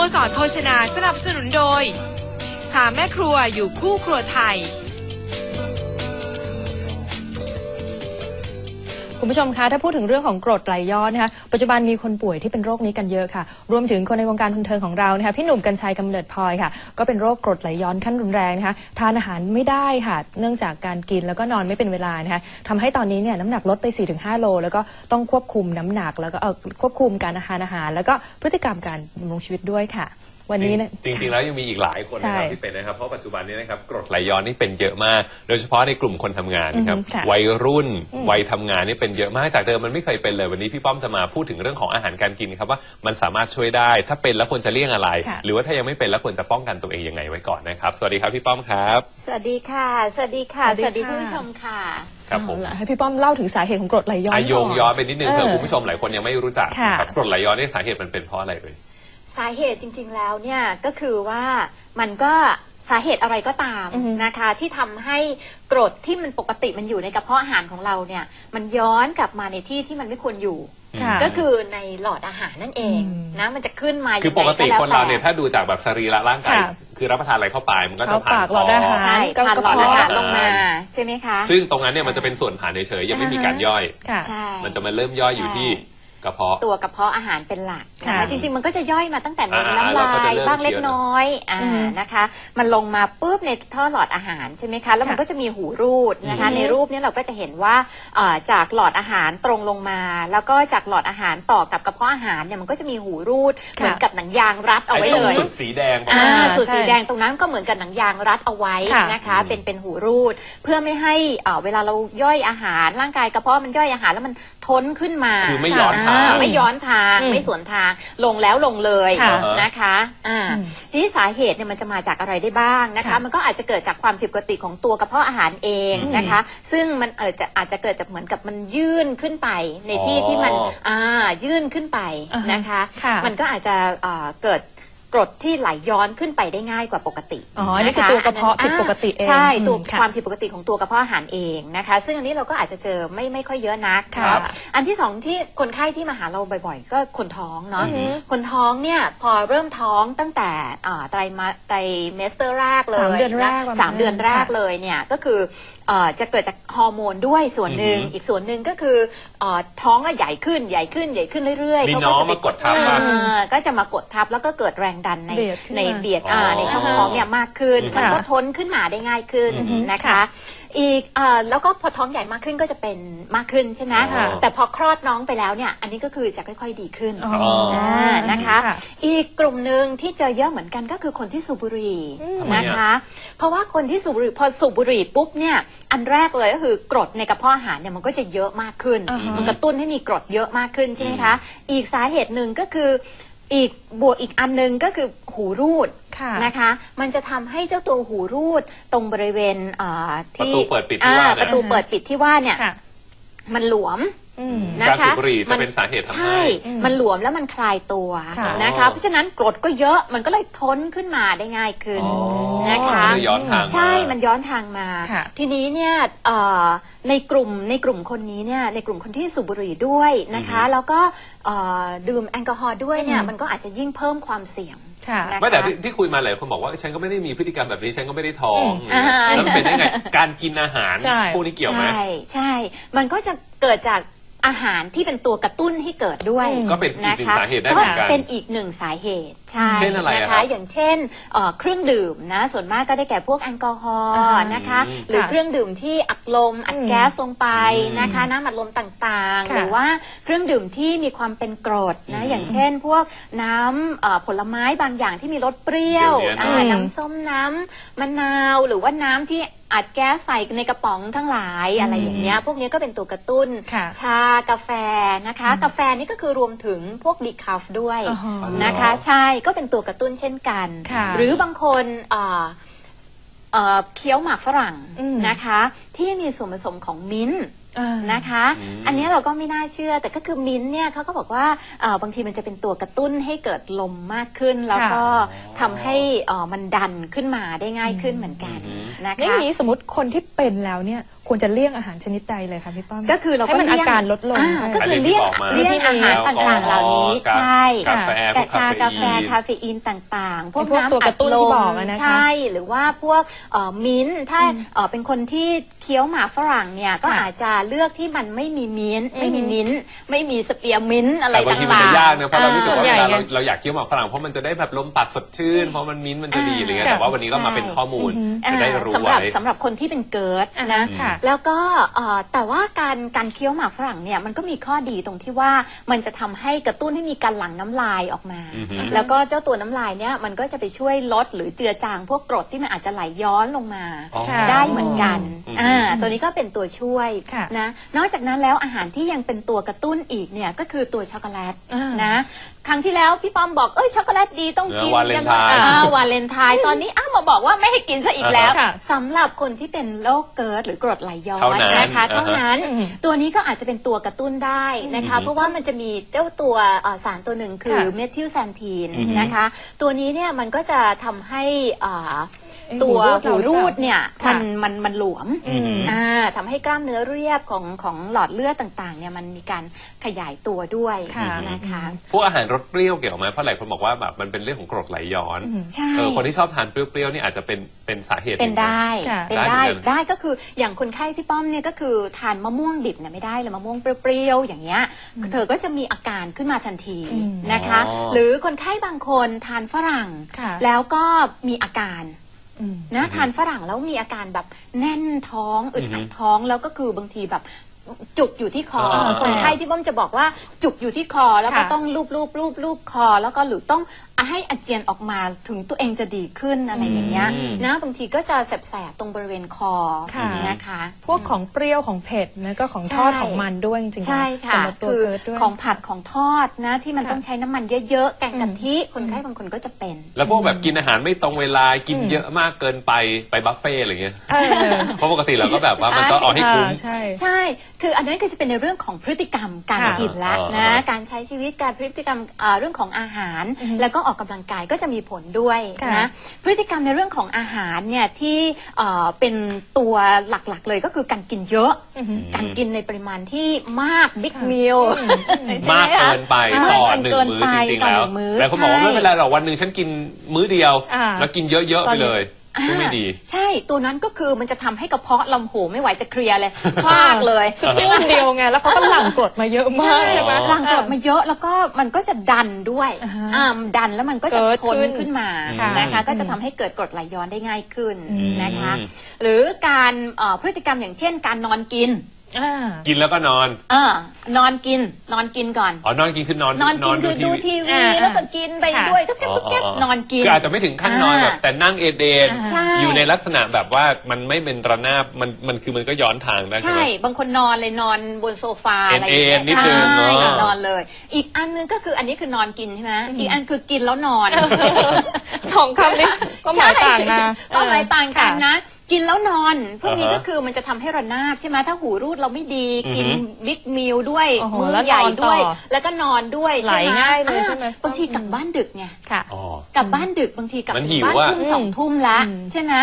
โมสรโภชนาสนับสนุนโดยสามแม่ครัวอยู่คู่ครัวไทย คุณผู้ชมคะถ้าพูดถึงเรื่องของกรดไหลย้อนนะคะปัจจุบันมีคนป่วยที่เป็นโรคนี้กันเยอะค่ะ รวมถึงคนในวงการบันเทิงของเรานะคะพี่หนุ่มกัญชัยกำเนิดพลอยค่ะ ก็เป็นโรคกรดไหลย้อนขั้นรุนแรงนะคะทานอาหารไม่ได้ค่ะ เนื่องจากการกินแล้วก็นอนไม่เป็นเวลานะคะทำให้ตอนนี้เนี่ยน้ำหนักลดไป 4-5 โล แล้วก็ต้องควบคุมน้ำหนักแล้วก็ควบคุมการอาหารอาหาร แล้วก็พฤติกรรมการดำรงชีวิตด้วยค่ะ วันนี้นะจริงๆแล้วยังมีอีกหลายคนนะครับใช่ที่เป็นนะครับ เพราะปัจจุบันนี้นะครับกรดไหลย้อนนี่เป็นเยอะมาก โดยเฉพาะในกลุ่มคนทำงานนะครับอือฮึค่ะวัยรุ่นวัยทำงานนี่เป็นเยอะมากจากเดิมมันไม่เคยเป็นเลยวันนี้พี่ป้อมจะมาพูดถึงเรื่องของอาหารการกินครับว่ามันสามารถช่วยได้ ถ้าเป็นแล้วควรจะเลี่ยงอะไรค่ะหรือว่าถ้ายังไม่เป็นแล้วควรจะป้องกันตัวเองยังไงไว้ก่อนนะครับ สวัสดีครับพี่ป้อมครับ สวัสดีค่ะ สวัสดีค่ะสสวัวัสสดีดีค่ะท่านผู้ชมค่ะครับผมเอาล่ะให้พี่ป้อมเล่าถึงสาเหตุของกรดไหลย้อนอาโยงก่ย้อนไปนิดนึงเออเผื่อคุณผู้ชมหลายคนยังไม่รู้จักค่ะนะครับกรดไหลย้อนนี่สาเหตุมันเป็นเพราะอะไรเลย สาเหตุจริง ๆแล้วเนี่ยก็คือว่ามันก็สาเหตุอะไรก็ตามอือฮึนะคะ ที่ทำให้กรดที่มันปกติมันอยู่ในกระเพาะอาหารของเราเนี่ย มันย้อนกลับมาในที่ที่มันไม่ควรอยู่ค่ะก็คือในหลอดอาหารนั่นเองอืมนะมันจะขึ้นมาคือปกติยังไงแล้วคนเราเนี่ยแต่ถ้าดูจากแบบสรีระร่างกายค่ะคือรับประทานอะไรเข้าไปมันก็จะเข้าผ่านปากคหลอดอาหารใช่ก็ผ่านกระหลอดเพาะอาหารลงมาใช่ไหมคะ ซึ่งตรงนั้นเนี่ยมันจะเป็นส่วนผ่านเฉยๆยังไม่มีการย่อยค่ะใช่มันจะมาเริ่มย่อยอยู่ที่ กระเพาะ ตัวกระเพาะอาหารเป็นหลักนะค่ะคะจริง ๆ มันก็จะย่อยมาตั้งแต่ในอ่าน้ำเราลาก็จะยเริ่มบ้างเล็กเคี้ยวน้อยอ่าอืมนะคะ มันลงมาปุ๊บในท่อหลอดอาหารใช่ไหมคะแล้วมันค่ะก็จะมีหูรูดนะคะอืมในรูปเนี้เราก็จะเห็นว่าเอ่อจากหลอดอาหารตรงลงมา แล้วก็จากหลอดอาหารต่อกับกระเพาะอาหารเนี่ยมันก็จะมีหูรูดเหมือนกับหนังยางรัดเอาไว้ไอ้ตเลรงยสุดสีแดงอ่าอ่าส่วนใช่สีแดงตรงนั้นก็เหมือนกับหนังยางรัดเอาไว้ค่ะนะคะอืมเป็นเป็นหูรูด เพื่อไม่ให้เอ่อเวลาเราย่อยอาหารร่างกายกระเพาะมันย่อยอาหารแล้วมัน ทนขึ้นมาคือไม่ย้อนทางอ่ไม่ย้อนทางอืมไม่สวนทาง ลงแล้วลงเลยค่ะนะคะอ่าอืมทีนี้สาเหตุเนี่ยมันจะมาจากอะไรได้บ้างนะคะค่ะมันก็อาจจะเกิดจากความผิดปกติของตัวกระเพาะอาหารเองนะคะ ซึ่งมันเออจะอาจจะเกิดจากเหมือนกับมันยื่นขึ้นไป ในที่อ๋อที่มันอ่ายื่นขึ้นไปอ่าฮะนะคะค่ะมันก็อาจจะเอ่อเกิด กรดที่ไหลย้อนขึ้นไปได้ง่ายกว่าปกติอ๋อนี่คือตัวกระเพาะผิดปกติเองใช่อืมตัวค่ะความผิดปกติของตัวกระเพาะอาหารเองนะคะ ซึ่งอันนี้เราก็อาจจะเจอไม่ไม่ค่อยเยอะนักค่ะเนาะอันที่สองที่คนไข้ที่มาหาเราบ่อยๆ ก็คนท้องเนาะอือฮึคนท้องเนี่ยพอเริ่มท้องตั้งแต่อ่าไตรมาไตรเมสเตอร์แรกเลยสามเดือนแรกะประมาณสามเดือนแรกค่ะเลยเนี่ยก็คือ เอ่อจะเกิดจากฮอร์โมนด้วยส่วนหนึ่ง อือฮึอีกส่วนหนึ่งก็คือเอ่อท้องก็ใหญ่ขึ้นใหญ่ขึ้นใหญ่ขึ้นเรื่อยๆมีเขาน้องจะไปมากดทับปะเออก็จะมากดทับแล้วก็เกิดแรงดันในเบียดขึ้นมาในเบียดอ่าอ๋อในช่องท้องเนี่ยมากขึ้น อืมมันก็ค่ะทนขึ้นมาได้ง่ายขึ้นอือฮึนะคะค่ะอีกเอ่อแล้วก็พอท้องใหญ่มากขึ้นก็จะเป็นมากขึ้นใช่ไหมค่ะแต่พอคลอดน้องไปแล้วเนี่ย อันนี้ก็คือจะค่อย ๆดีขึ้นอ๋ออ่านะคะ ค่ะ อีกกลุ่มหนึ่งที่เจอเยอะเหมือนกันก็คือคนที่สูบบุหรี่ทำไมอะนะคะ เพราะว่าคนที่สูบบุหรี่พอสูบบุหรี่ปุ๊บเนี่ยอันแรกเลยก็คือกรดในกระเพาะอาหารเนี่ยมันก็จะเยอะมากขึ้น อ่าฮะ มันกระตุ้นให้มีกรดเยอะมากขึ้นใช่ไหมคะ อีกสาเหตุหนึ่งก็คือ อีกบวกอีกอันหนึงก็คือหูรูด ค่ะนะคะ มันจะทำให้เจ้าตัวหูรูดตรงบริเวณอ่าที่ประตูเปิดปิดที่ว่าอ่เนี่ยประตูเปิดปิดที่ว่าเนี่ยค่ะ มันหลวม อืม นะการคะสูบบุหรี่จะมัเป็นสาเหตุทำใช่ ให้อืมมันหลวมแล้วมันคลายตัวค่ะ นะคะ เพราะฉะนั้นกรดก็เยอะมันก็เลยทนขึ้นมาได้ง่ายขึ้น อ๋อนะคะ มันเลยย้อนทางมา ใช่มันย้อนทางมา ค่ะ ทีนี้เนี่ยเอ่อในกลุ่มในกลุ่มคนนี้เนี่ยในกลุ่มคนที่สูบบุหรี่ด้วยนะคะ แล้วก็เอ่อดื่มแอลกอฮอล์ด้วยเนี่ยอืมมันก็อาจจะยิ่งเพิ่มความเสี่ยง ค่ะนะคะไม่แต่ที่ที่คุยมาหลายคนบอกว่าฉันก็ไม่ได้มีพฤติกรรมแบบนี้ฉันก็ไม่ได้ท้องอืม แล้วมันเป็นได้ไงการกินอาหารใช่ พวกนี้เกี่ยวไหม ใช่ ใช่ มันก็จะเกิดจาก อาหารที่เป็นตัวกระตุ้นให้เกิดด้วยอืมก็เป็นอีกหนึ่งะคะสาเหตุได้เหมือนกันก็เป็นอีกหนึ่งสาเหตุใช่เช่นอะไรอะนะครัคะบอย่างเช่นเอ่อเครื่องดื่มนะส่วนมากก็ได้แก่พวกแอลกอฮอล์อ่าฮะนะคะอืมหรือค่ะเครื่องดื่มที่อัดลมอัดอืมแก๊สลงไปอืมนะคะน้ำอัดลมต่างๆค่ะหรือว่าเครื่องดื่มที่มีความเป็นกรดนะอืมอย่างเช่น พวกน้ำเอ่อผลไม้บางอย่างที่มีรสเปรี้ยวเดี๋ยวนี้นะอ่าน้ำส้มน้ำมะนาว หรือว่าน้ำที่ อัดแก๊สใส่ในกระป๋องทั้งหลายอะไรอย่างเงี้ยพวกนี้ก็เป็นตัวกระตุ้น ค่ะชากาแฟนะคะ กาแฟนี่ก็คือรวมถึงพวกดีคาฟด้วยอ๋อ นะคะ ใช่ก็เป็นตัวกระตุ้นเช่นกัน ค่ะหรือบางคนเอ่อเอ่อเคี้ยวหมากฝรั่งอืมนะคะ ที่มีส่วนผสมของมิ้นท์อ่า นะคะอืมอันนี้เราก็ไม่น่าเชื่อ แต่ก็คือมิ้นท์เนี่ยเขาก็บอกว่าเอ่อบางทีมันจะเป็นตัวกระตุ้นให้เกิดลมมากขึ้น แล้วก็ทำให้เอ่อมันดันขึ้นมาได้ง่ายขึ้นเหมือนกันอืมนะนี่คะนี้สมมติคนที่เป็นแล้วเนี่ย ควรจะเลี่ยงอาหารชนิดใดเลยคะพี่ป้อมก็คือเราให้ก็มันเลี่อายงการลดลง อ่าใช่ก็คือเลี่ยงอันนี้ที่บอกมาเลี่ยงอาหารต่างๆเหล่านี้แอลกอฮอล์ใช่กาแฟพวกชา คาเฟอีน กาแฟคาเฟอีนต่างๆ พวกไอ้พวกน้ำตัวกอัระดตุ้นลที่มบอกอะนะคะ ใช่หรือว่าพวกเอ่อมิ้นท์ถ้าเอ่อเป็นคนที่เคี้ยวหมากฝรั่งเนี่ยก็ค่ะอาจจะเลือกที่มันไม่มีมิ้นท์ไม่มีมิ้นท์ไม่มีสเปียร์มิ้นท์อะไรแต่บางต่างๆทีมันจะยากนะเพราะเรารู้สึกว่าใหญ่เวลาไงเราเราอยากเคี้ยวหมากฝรั่งเพราะมันจะได้แบบลมปัดสดชื่น เพราะมันมิ้นท์มันจะดีอะไรเงี้ยค่ะแต่ว่าวันนี้ก็มาเป็นข้อมูลจะได้รู้สำหรับไว้สำหรับคนที่เป็นเกิร์ดอ่านะค่ะแล้วก็เอ่อแต่ว่าการการเคี้ยวหมากฝรั่งเนี่ยมันก็มีข้อดีตรงที่ว่ามันจะทำให้กระตุ้นให้มีการหลั่งน้ำลายออกมาอือฮึแล้วก็เจ้าตัวน้ำลายเนี่ยมันก็จะไปช่วยลดหรือเจือจางพวกกรดที่มันอาจจะไหลย้อนลงมาอ๋อค่ะได้เหมือนกันอืมอ่าตัวนี้ก็เป็นตัวช่วยค่ะนะ นอกจากนั้นแล้วอาหารที่ยังเป็นตัวกระตุ้นอีกเนี่ยก็คือตัวช็อกโกแลตอ่านนะครั้งที่แล้วพี่ป้อมบอกเอ้ยช็อกโกแลตดีต้องกินเออวาเลนไทน์อ่าวาเลนไทน์ตอนนี้อ้าวมาบอกว่าไม่ให้กินซะอีกแล้วค่ะสำหรับคนที่เป็นโรคเกิร์ดหรือกรดไหลย้อเท่านนั้นนะคะอ่าฮะเท่านั้นอืมตัวนี้ก็อาจจะเป็นตัวกระตุ้นได้นะคะอืมเพราะว่ามันจะมีเจ้าตัวเอ่อสารตัวหนึ่งคือค่ะเมทิลแซนทีนอืมนะคะ ตัวนี้เนี่ยมันก็จะทำให้อ่าเอ๊ะ ตัวหูหูรูรูดดเนี่ยค่ะมันมันมันหลวมอืมอ่าทำให้กล้ามเนื้อเรียบของของหลอดเลือดต่างๆเนี่ยมันมีการขยายตัวด้วยค่ะนะคะพวกอาหารรสเปรี้ยวเกี่ยวไหมเพราะหลายคนบอกว่าแบบมันเป็นเรื่องของกรดไหลย้อนใช่เออคนที่ชอบทานเปรี้ยวๆนี่อาจจะเป็นเป็นสาเหตุหเป็นงะได้ค่ะเป็นได้ได้เหมือนกันได้ก็คืออย่างคนไข้พี่ป้อมเนี่ยก็คือทานมะม่วงดิบเนี่ยไม่ได้เลยมะม่วงเปรี้ยวๆอย่างเงี้ยเธอก็จะมีอาการขึ้นมาทันทีอืมนะคะอ๋อหรือคนไข้บางคนทานฝรั่งค่ะแล้วก็มีอาการอืม นะทานฝรั่งแล้วมีอาการแบบแน่นท้องอึดอัดอือฮึท้องแล้วก็คือบางทีแบบจุกอยู่ที่คออ่าคนไข้พี่ป้อมจะบอกว่าจุกอยู่ที่คอแล้วก็ค่ะต้องลูบลูบลูบลูบคอ แล้วก็หรือต้อง ให้อาเจียนออกมาถึงตัวเองจะดีขึ้นอะไรอย่างเงี้ยอืมนะบางทีก็จะแสบๆตรงบริเวณคอค่ะนะคะ พวกของเปรี้ยวของเผ็ดนะก็ของใช่ทอดของมันด้วยจริงๆใช่ค่ะสำหรับตัวคือเกิร์ดด้วยของผัดของทอดนะ ที่มันค่ะต้องใช้น้ำมันเยอะๆแกงกะทิคนไข้บางคนก็จะเป็น แล้วพวกแบบกินอาหารไม่ตรงเวลากินเยอะมากเกินไปไปบัฟเฟ่ต์อะไรเงี้ยเออเพราะปกติเราก็แบบว่ามันก็เอาให้คุ้มใช่ใช่ คืออันนั้นก็จะเป็นในเรื่องของพฤติกรรมการค่ะกินละอ่านะอ่าการใช้ชีวิตการพฤติกรรมอ่าเรื่องของอาหารอือฮึแล้วก็ออกกำลังกายก็จะมีผลด้วยค่ะนะพฤติกรรมในเรื่องของอาหารเนี่ยที่เอ่อเป็นตัวหลักๆเลยก็คือการกินเยอะอือฮึการกินในปริมาณที่มากบิ๊กค่ะมิลมากเกินไปต่อหนึ่งเกินมื้อไปจริงๆต่อแล้วหนึ่งมื้อแต่คนบอกว่าใช่ไม่เป็นไรหรอกวันหนึ่งฉันกินมื้อเดียวอ่าแล้วกินเยอะๆไปเลย ซึ่งไม่ดี ใช่ตัวนั้นก็คือมันจะทำให้กระเพาะลำโหไม่ไหวจะเคลียร์เลยพลากเลย คือช่วงเดียวไง แล้วเขาก็หลั่งกรดมาเยอะมากใช่ใช่ไหม หลังกรดมาเยอะแล้วก็มันก็จะดันด้วยอ่าฮะอ่าดันแล้วมันก็จะเกิดทนขึ้น ขึ้นมาค่ะ นะคะ ก็จะทำให้เกิดกรดไหลย้อนได้ง่ายขึ้นอืมนะคะ อืม หรือการเอ่อพฤติกรรมอย่างเช่น การนอนกิน อ่ากินแล้วก็นอน เออนอนกิน นอนกินก่อน อ๋อนอนกินคือนอนนอนกินคือดูทีวีอ่าแล้วก็กินไปค่ะด้วยก็แก๊บก็แก๊บนอนกิน คืออาจจะไม่ถึงขั้นนอนแบบอ่าแต่นั่งเอเดนใช่ อยู่ในลักษณะแบบว่ามันไม่เป็นระนาบมันมันคือมันก็ย้อนทางได้ใช่ใช่ไหมบางคนนอนเลยนอนบนโซฟาอะไรอย่างเอ็เงี้นยๆนิดนึงใช่เนอะ นอนเลย อีกอันนึงก็คืออันนี้คือนอนกินใช่ไหมอีกอันคือกินแล้วนอน สองคำนี้ก็หมายต่างนะใช่ก็หมายต่างกันค่ะนะ กินแล้วนอนพวกนี้อ่าฮะก็คือมันจะทำให้ระนาบใช่ไหมถ้าหูรูดเราไม่ดี อือฮึกินบิ๊กมิลด้วยโอ้โหมื้อแล้วใหญ่นอนต่อด้วยแล้วก็นอนด้วยไหลใช่ไหมง่ายเลยอ่ใช่ไหมบางทีกลับบ้านดึกไงค่ะ อ๋อ กลับบ้านดึกบางทีกลับมันถึหิงวบ้านอะ ทุ่มสองทุ่มละอืม ใช่ไหม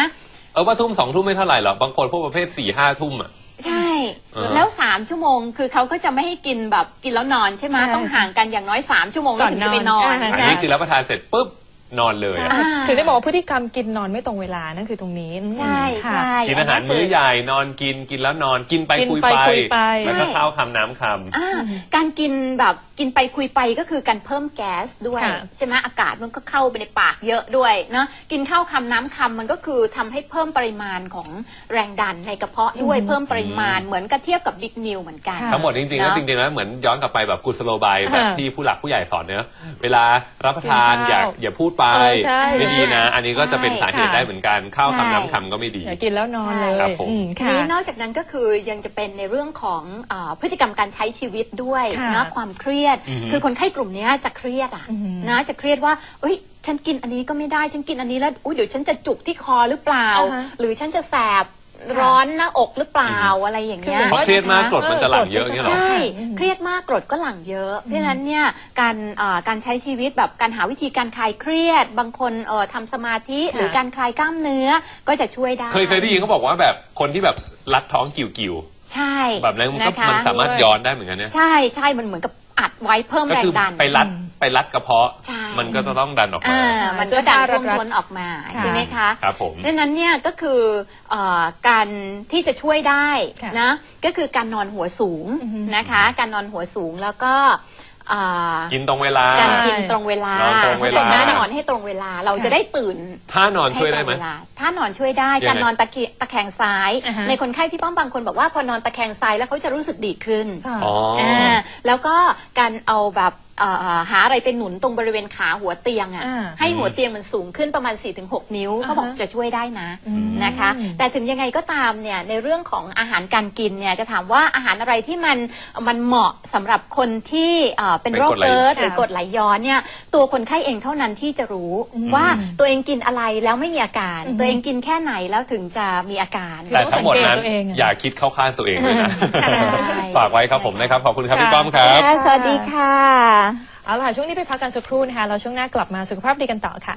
เออว่าทุ่มสองทุ่มไม่เท่าไหร่หรอกบางคนพวกประเภทสี่ห้าทุ่มอะ ใช่เออแล้วสามชั่วโมงคือเขาก็จะไม่ให้กินแบบกินแล้วนอนใช่ไหมใช่ต้องห่างกันอย่างน้อยสามชั่วโมงแล้วถึงจะไปนอนก่อนนอน อันนะ นี้คือรับประทานเสร็จปุ๊บ นอนเลยอะอ่าถึงได้บอกว่าพฤติกรรมกินนอนไม่ตรงเวลานั่นคือตรงนี้อืมใช่ค่ะใช่กินอาหารมื้อใหญ่นอนกินกินแล้วนอนกินไปกินคุยไปไปคุยไปแล้วก็ใช่ข้าวคำน้ำคอ่าการกินแบบกินไปคุยไปก็คือการเพิ่มแก๊สด้วยค่ะใช่ไหมอากาศมันก็เข้าไปในปากเยอะด้วยเนาะกินข้าวคำน้ำคำมันก็คือทำให้เพิ่มปริมาณของแรงดันในกระเพาะด้วยเพิ่มปริมาณเหมือนกับเทียบกับบิ๊กมิลเหมือนกันค่ะำทั้งหมดจริงๆแล้วเนอะจริงๆแล้วเหมือนย้อนกลับไปแบบกุสโลบายแบบอ่าที่ผู้หลักผู้ใหญ่สอนเนอะเวลารับประทานกินอย่าข้าวอย่าพูดไป เออใช่ ไม่ดีนะ อันนี้ก็จะเป็นสาเหตุค่ะได้เหมือนกันข้าวใช่คำน้ำคำก็ไม่ดีอย่ากินแล้วนอนเลยครับผม อืมทีค่ะ นี้นอกจากนั้นก็คือยังจะเป็นในเรื่องของอาพฤติกรรมการใช้ชีวิตด้วยค่ะนะความเครียด อือฮึคือคนไข้กลุ่มเนี้ยจะเครียดอะอือฮึนะจะเครียดว่าเอ้ยฉันกินอันนี้ก็ไม่ได้ฉันกินอันนี้แล้วอุ้ยเดี๋ยวฉันจะจุกที่คอหรือเปล่า อ่าฮะหรือฉันจะแสบ ร้อนหน้าอกหรือเปล่าอะไรอย่างเงี้ยเพราะเครียดมากกรดมันจะหลั่งเยอะอย่างเงี้ยเหรอใช่อืมเครียดมากกรดก็หลั่งเยอะ เพราะฉะนั้นเนี่ยการอ่าการใช้ชีวิตแบบการหาวิธีการคลายเครียด บางคนเอ่อทำสมาธิค่ะหรือการคลายกล้ามเนื้อก็จะช่วยได้ เคยเคยได้ยินเขาบอกว่าแบบคนที่แบบรัดท้องกิ่วใช่ๆแบบนั้นมันก็นะคะมันสามารถย้อนได้เหมือนกันเนี่ยใช่ใช่มันเหมือนกับอัดไว้เพิ่มก็แรคืงดันไปรัด ไปรัดกระเพาะ ใช่ มันก็จะต้องดันออกมา อ่าอ่ามันก็ดันเสื้อผ้าท่วมรัดๆท้นออกมาค่ะใช่ไหมคะครับผม ดังนั้นเนี่ยก็คือเอ่อการที่จะช่วยได้ค่ะนะก็คือการนอนหัวสูงอือฮึ นะคะ การนอนหัวสูงแล้วก็เอ่อกินตรงเวลา การกินตรงเวลานอนตรงเวลาห็นไหมนอนให้ตรงเวลาเราจะได้ตื่น ถ้านอนช่วยได้ไหม ให้ตรงเวลาถ้านอนช่วยได้ ยังไง การนอนตะเกียตะแคงซ้าย อ่าฮะ ในคนไข้พี่ป้อมบางคนบอกว่าพอนอนตะแคงซ้ายแล้วเขาจะรู้สึกดีขึ้นค่ะ อ๋อออ่าแล้วก็การเอาแบบเอ่อหาอะไรเป็นหนุนตรงบริเวณขาหัวเตียงอะอ่าให้หัวเตียงมันสูงขึ้นประมาณ 4-6 นิ้วอ่าฮะเขาบอกจะช่วยได้นะอืมนะคะ แต่ถึงยังไงก็ตามเนี่ยในเรื่องของอาหารการกินเนี่ยจะถามว่าอาหารอะไรที่มันมันเหมาะสำหรับคนที่เอ่อเป็นเป็นโรคกรดไหลเกิร์ดค่ะหรือกรดไหลย้อนเนี่ยตัวคนไข้เองเท่านั้นที่จะรู้ว่าตัวเองกินอะไรแล้วไม่มีอาการอืมตัวเองกินแค่ไหนแล้วถึงจะมีอาการแต่ทั้งหมดนั้นต้องสังเกตตัวเองอะอย่าคิดเข้าข้างตัวเองเลยนะใช่ฝากไว้ครับผมนะครับขอบคุณครับค่ะพี่ป้อมครับสวัสดีค่ะ เอาล่ะช่วงนี้ไปพักกันสักครู่นะคะเราช่วงหน้ากลับมาสุขภาพดีกันต่อค่ะ